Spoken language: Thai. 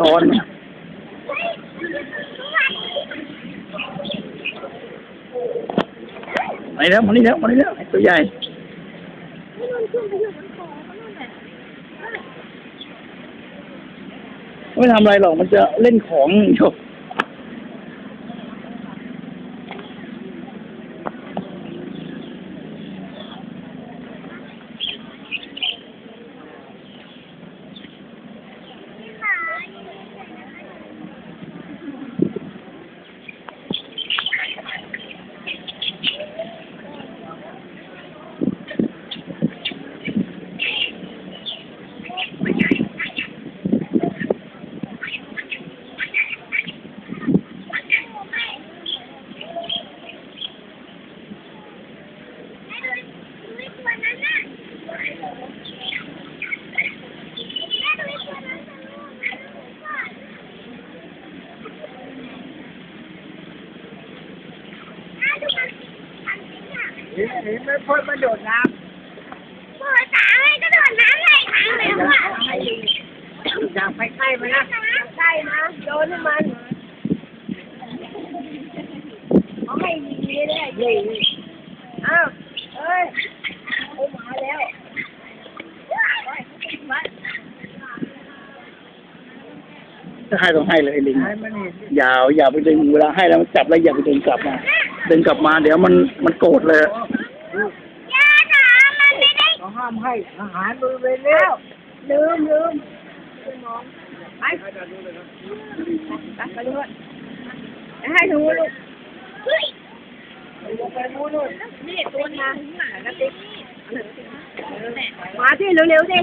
ร้อนมานี่แล้วมานี่แล้วมานี่แล้วตัวใหญ่ไม่ทำไรหรอกมันจะเล่นของจบ ห็นเห็นไหมพ่นมาโดดน้ปวดตาให้กระโดดน้ำไหลทางเลยว่ะำอยากไปใกล้มันนะใกล้นะโยนให้มันเขาให้ดีๆเลยดีอ้าวเอ้ยเอามาแล้วถ้าให้ต้องให้เลยไอ้ลิงให้มันเห็นอย่าอย่าไปดึงเวลาให้แล้วมันจับแล้วอย่าไปดึงกลับมา ดึงกลับมาเดี๋ยวมันมันโกรธเลยย่าหนามันไม่ได้เขาห้ามให้อาหารบริเวณแล้วลืมลืมไปไปด้วยให้ถึงลูกไปนู้นนู่นนี่ตัวนาหมากระติมาที่เร็วๆดิ